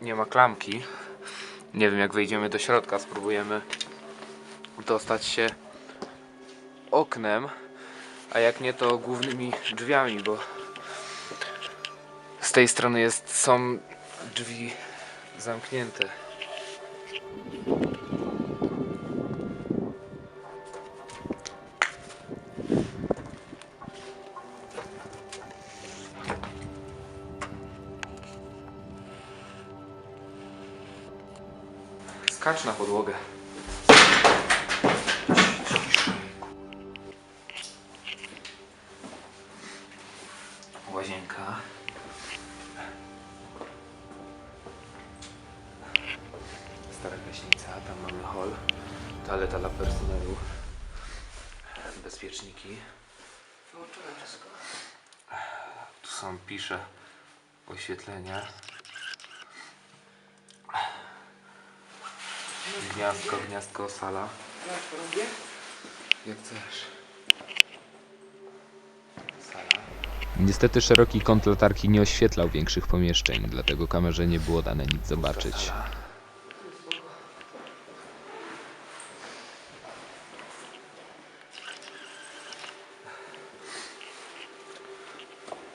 nie ma klamki. Nie wiem, jak wejdziemy do środka, spróbujemy dostać się oknem, a jak nie, to głównymi drzwiami, bo z tej strony jest, są drzwi zamknięte. Skacz na podłogę. Łazienka. Stara gaśnica, tam mamy hol. Toaleta dla personelu. Bezpieczniki. Wyłączone wszystko. Tu są, pisze, oświetlenia. Gniazdko, gniazdko, sala. Jak chcesz. Sala. Niestety szeroki kąt latarki nie oświetlał większych pomieszczeń, dlatego kamerze nie było dane nic zobaczyć.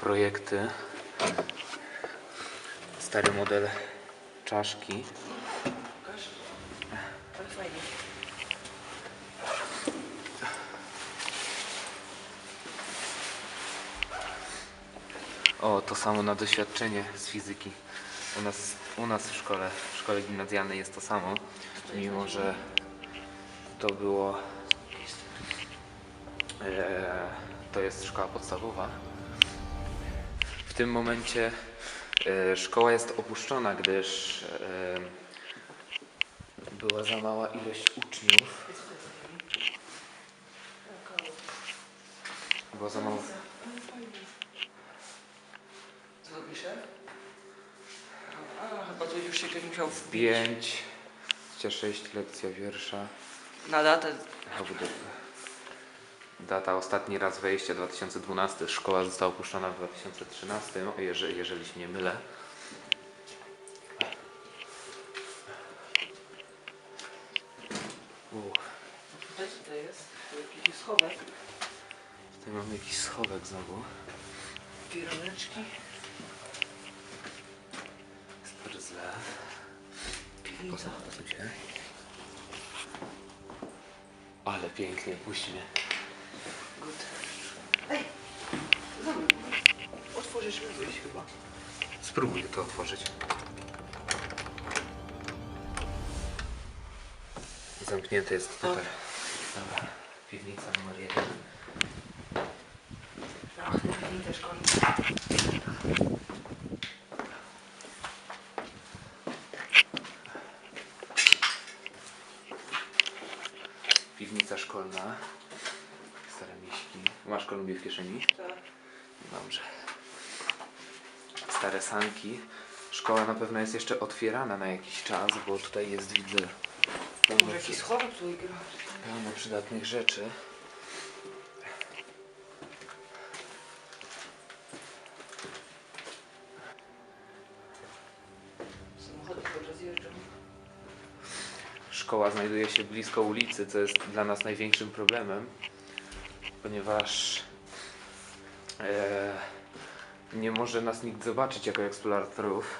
Projekty. Stary model czaszki. O, to samo na doświadczenie z fizyki. U nas, u nas w szkole, w szkole gimnazjalnej jest to samo, mimo że to było. E, to jest szkoła podstawowa. W tym momencie e, szkoła jest opuszczona, gdyż e, była za mała ilość uczniów. Była za mało. Co to pisze? Się ktoś musiał wbić. 5, 6, lekcja wiersza. Na datę. Data ostatni raz wejścia 2012. Szkoła została opuszczona w 2013, jeżeli, jeżeli się nie mylę. Tutaj co to jest? Jakiś schowek. tutaj mamy jakiś schowek znowu. Pirameczki. Stary zlew. Piwnica. Posłuchajcie. Ale pięknie, puść mnie. Good. Ej! Zamknij. Otworzysz mi wyjść chyba. Spróbuj to otworzyć. Zamknięte jest tutaj. Dobra, piwnica numer jeden. Ach, te piwnice szkolne. Piwnica szkolna. Stare Masz Kolumbię w kieszeni? Tak. Dobrze. Stare sanki. Szkoła na pewno jest jeszcze otwierana na jakiś czas, bo tutaj jest, widzę, Może jakiś schowek tutaj gra. pełno przydatnych rzeczy. Samochody jeżdżą. Szkoła znajduje się blisko ulicy, co jest dla nas największym problemem, ponieważ e, nie może nas nikt zobaczyć jako eksploratorów.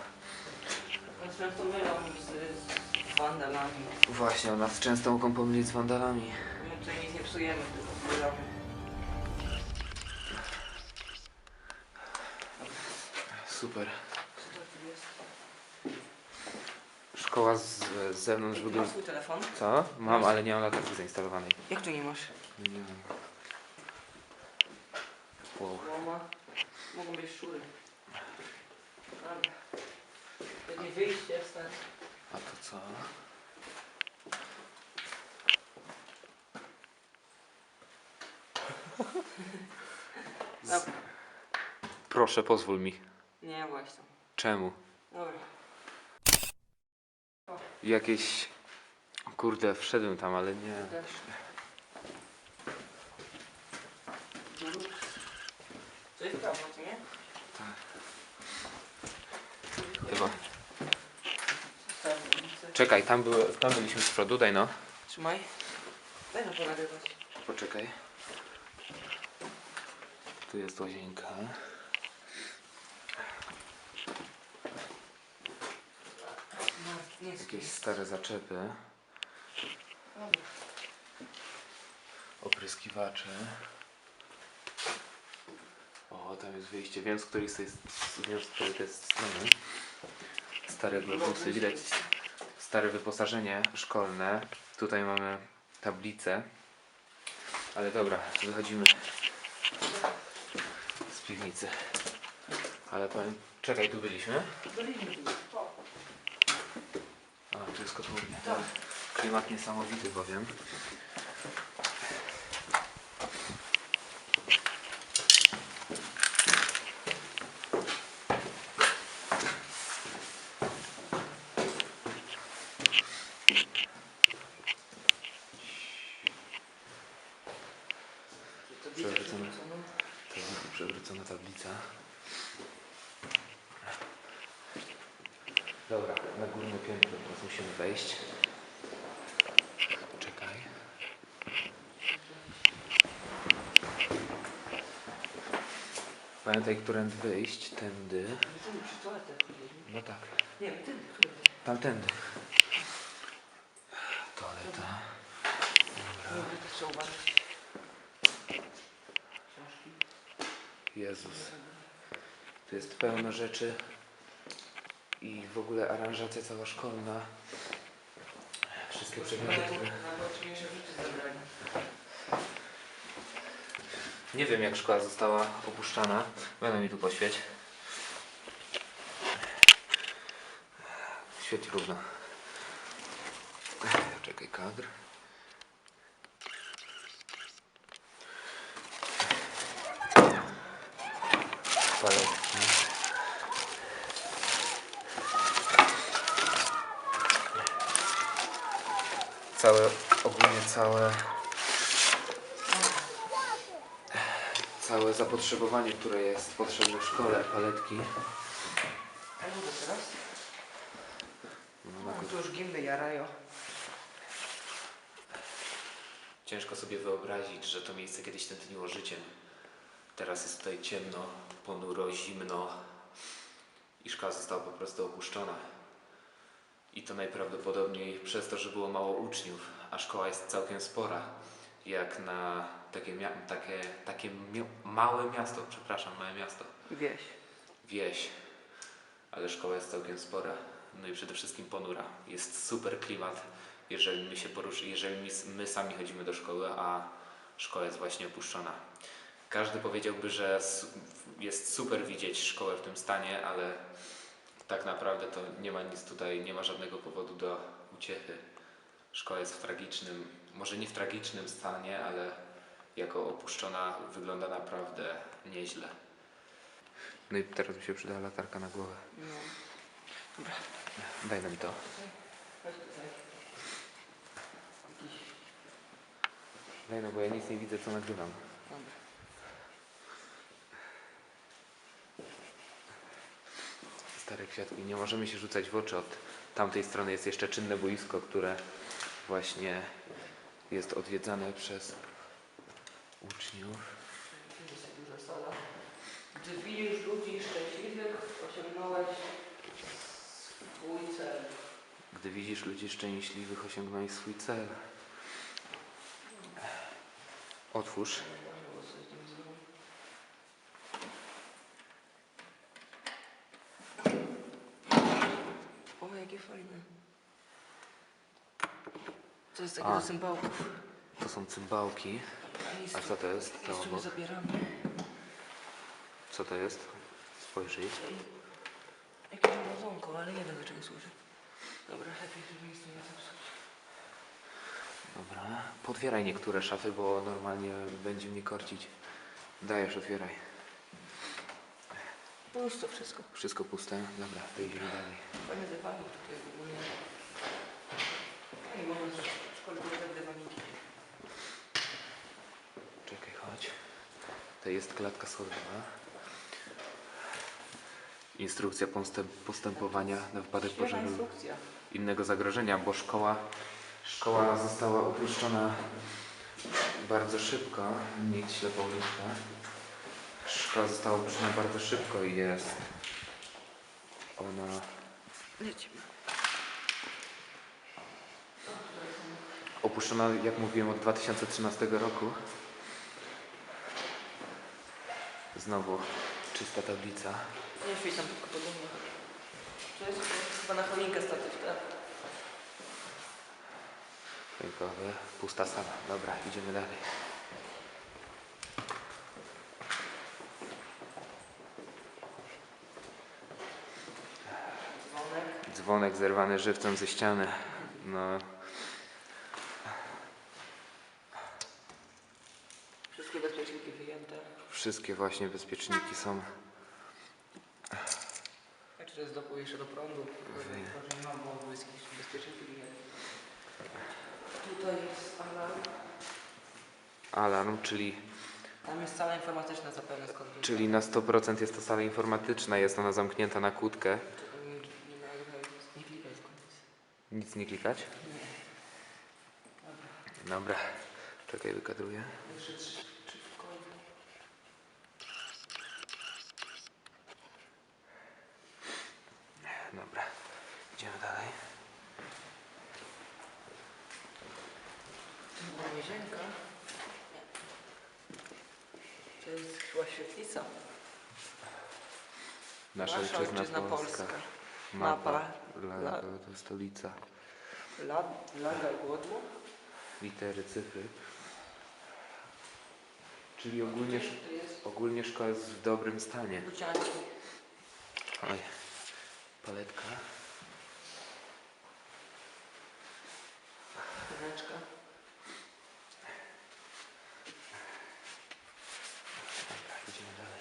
Nas często mylą z, z wandalami. Właśnie, nas często mogą pomylić z wandalami. My tutaj nic nie psujemy, tylko zbieramy. Super. Co to tu jest? Szkoła z, z zewnątrz Masz wygląda... swój telefon? Co? Mam, ale nie mam latarki zainstalowanej. Jak to nie masz? Nie mam. Mama. Mogą być szury. Dobra. Będzie wyjście stąd. A to co? Dobra. Proszę, pozwól mi. Nie, właśnie. Czemu? Dobra. Jakieś... Kurde, wszedłem tam, ale nie. Co Czekaj, tam, były, tam byliśmy z przodu, daj no. Trzymaj. Daj no ponagrywać. Poczekaj. Tu jest łazienka. Jakieś stare zaczepy. Opryskiwacze. O, tam jest wyjście. Wiem, z której z tej, wiem, z której to jest strony. Stare globusy. Widać stare wyposażenie szkolne. Tutaj mamy tablicę. Ale dobra, wychodzimy z piwnicy. Ale powiem... Czekaj, tu byliśmy? Byliśmy A, tu jest kotłownia. Klimat niesamowity bowiem. to widzę, Przewrócone. że to no. To jest przewrócona tablica. Dobra, na górne piętro teraz musimy wejść. Czekaj. Pamiętaj, którędy wyjść, tędy. No tak, Nie, tędy, tamtędy. Toaleta. Dobra, trzeba uważać. Jezus. Tu jest pełno rzeczy i w ogóle aranżacja cała szkolna. Wszystkie przedmioty, które... Nie wiem jak szkoła została opuszczana. Będę mi tu poświeć. Świeć równo. Czekaj, kadr. Paletki. Całe, ogólnie całe całe zapotrzebowanie, które jest potrzebne w szkole, paletki. No, No, tu już gimby jarają. Ciężko sobie wyobrazić, że to miejsce kiedyś tętniło życiem. Teraz jest tutaj ciemno, ponuro, zimno i szkoła została po prostu opuszczona. I to najprawdopodobniej przez to, że było mało uczniów, a szkoła jest całkiem spora, jak na takie, takie, takie małe miasto, przepraszam, małe miasto. Wieś. wieś, ale szkoła jest całkiem spora. No i przede wszystkim ponura. Jest super klimat, jeżeli my się poruszy, jeżeli my, my sami chodzimy do szkoły, a szkoła jest właśnie opuszczona. Każdy powiedziałby, że jest super widzieć szkołę w tym stanie, ale tak naprawdę to nie ma nic tutaj, nie ma żadnego powodu do uciechy. Szkoła jest w tragicznym, może nie w tragicznym stanie, ale jako opuszczona wygląda naprawdę nieźle. No i teraz mi się przyda latarka na głowę. No. Dobra. Daj nam to. Daj no, bo ja nic nie widzę, co nagrywam. Dobra. Stare kwiatki. Nie możemy się rzucać w oczy. Od tamtej strony jest jeszcze czynne boisko, które właśnie jest odwiedzane przez uczniów. Tu jest duża sala. Gdy widzisz ludzi szczęśliwych, osiągnąłeś swój cel. Gdy widzisz ludzi szczęśliwych, osiągnąłeś swój cel. Otwórz. Co jest A. takie do cymbałków? To są cymbałki. A co to jest? To nie obok. zabieramy. Co to jest? Spojrzyj. Jakieś mrożonko, ale nie wiem do czego służy. Dobra, lepiej, żeby nic nie zepsuć. Dobra. Potwieraj niektóre szafy, bo normalnie będzie mnie korcić. Dajesz, otwieraj. No już to wszystko. Wszystko puste? Dobra, to idziemy dalej. Fajne dywanik tutaj w ogóle. Nie można też w szkole były tak dywaniki. Czekaj, chodź. To jest klatka schodowa. Instrukcja postęp, postępowania na wypadek pożaru. innego zagrożenia, bo szkoła, szkoła została opuszczona bardzo szybko. Nikt ślepą uliczkę. Szkoła została opuszczona bardzo szybko i jest ona Lecimy. opuszczona, jak mówiłem, od 2013 roku. Znowu czysta tablica. Nie świeć tam tylko podobno. To jest chyba na choinkę statyw, tak? Rynkowy, pusta sala. Dobra, idziemy dalej. Dzwonek. Dzwonek zerwany żywcem ze ściany. No, Wszystkie bezpieczniki wyjęte. wszystkie właśnie bezpieczniki są. A czy to jest dopół jeszcze do prądu? Może nie mam, bo bezpieczniki wyjęte. Tutaj jest alarm. Alarm, czyli, Tam jest sala informatyczna zapewne skąd czyli na 100% jest to sala informatyczna. Jest ona zamknięta na kłódkę. Nie, nie, nie. Nic nie klikać? Nie. Dobra. Czekaj, wykadruję. Jeszcze trzy, trzy pokoje. Dobra. Idziemy dalej. To chyba łazienka. Nie. To jest chyba świetlica. Nasza, Nasza ojczyzna, ojczyzna Polska. Polska. Mapa. Mapa. La, La- to stolica. Lag, laga głodło. Litery, cyfry. Czyli ogólnie, ogólnie szkoła jest w dobrym stanie. bucianki. Oj. Paletka. Ręczka. Dobra, idziemy dalej.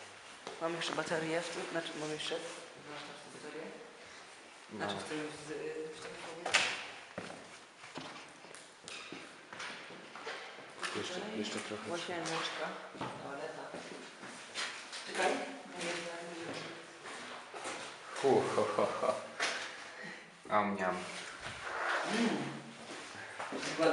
Mam jeszcze baterię w tym, znaczy mam jeszcze. Znasz tę baterię? No, Znaczy w tym z, w telefonie. jeszcze, jeszcze trochę. Łazieneczka. Toaleta. Czekaj. Hu, ho, ho, ho. Am, niam. Chyba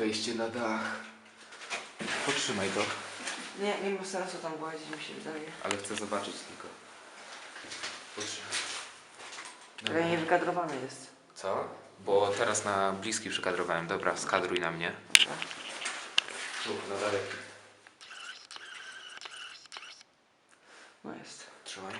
Wejście na dach. Potrzymaj to, Nie, nie ma sensu tam włazić, mi się wydaje. ale chcę zobaczyć tylko. Potrzymaj. Ale nie wykadrowane jest. Co? Bo teraz na bliski przekadrowałem. Dobra, skadruj na mnie. Dobra. Tu, na daleki. No jest. Trzymaj.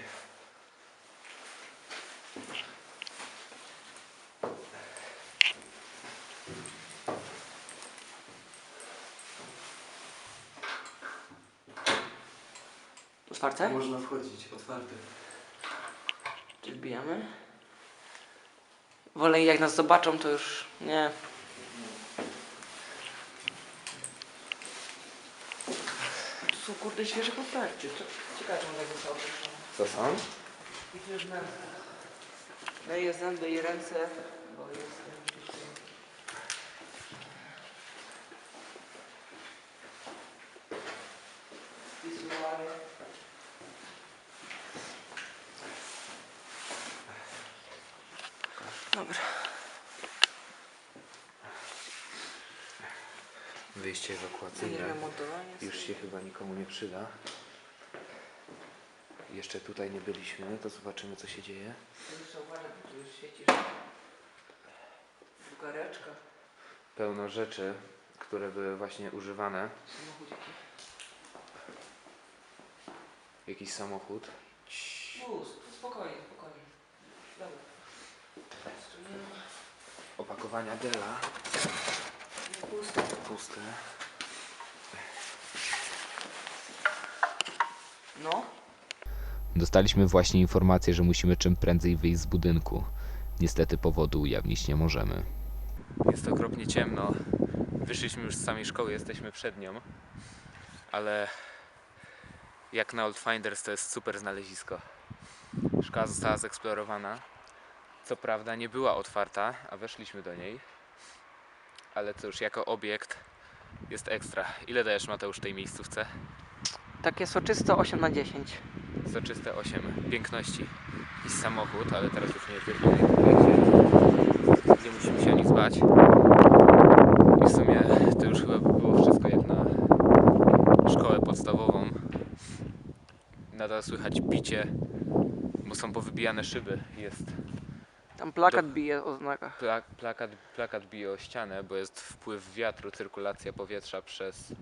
Można wchodzić, otwarte. Czy wbijamy? Wolę jak nas zobaczą, to już nie. Tu są kurde świeże koperty. To ciekawe, czemu tak zostało opuszczone. Co są? Już męska. Myję zęby i ręce, bo jestem Dobra. Wyjście ewakuacyjne. remontowanie. Już się chyba nikomu nie przyda. Jeszcze tutaj nie byliśmy, to zobaczymy co się dzieje. Uważaj, bo tu już świecisz. Bugareczka. Pełno rzeczy, które były właśnie używane. Samochodziki. Jakiś samochód. Luz, spokojnie, spokojnie. Dobra. Opakowania Dela. Nie puste. Puste. No. Dostaliśmy właśnie informację, że musimy czym prędzej wyjść z budynku. Niestety powodu ujawnić nie możemy. Jest okropnie ciemno. Wyszliśmy już z samej szkoły, jesteśmy przed nią. Ale jak na Old Finders to jest super znalezisko. Szkoła została zeksplorowana. Co prawda nie była otwarta, a weszliśmy do niej. ale cóż, jako obiekt jest ekstra. Ile dajesz Mateusz tej miejscówce? Takie soczyste 8 na 10. Soczyste 8 piękności. Jakiś samochód, ale teraz już nie jest wielki. Nie musimy się o nic bać. I w sumie to już chyba było wszystko jak na szkołę podstawową. Nadal słychać bicie, bo są powybijane szyby. Jest Tam plakat bije o znakach. Pla plakat, plakat bije o ścianę, bo jest wpływ wiatru, cyrkulacja powietrza przez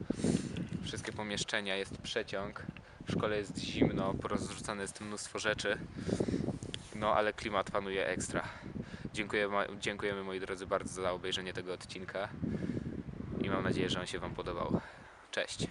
wszystkie pomieszczenia, jest przeciąg. W szkole jest zimno, porozrzucane jest mnóstwo rzeczy. No ale klimat panuje ekstra. Dziękuję, dziękujemy moi drodzy bardzo za obejrzenie tego odcinka i mam nadzieję, że on się Wam podobał. Cześć.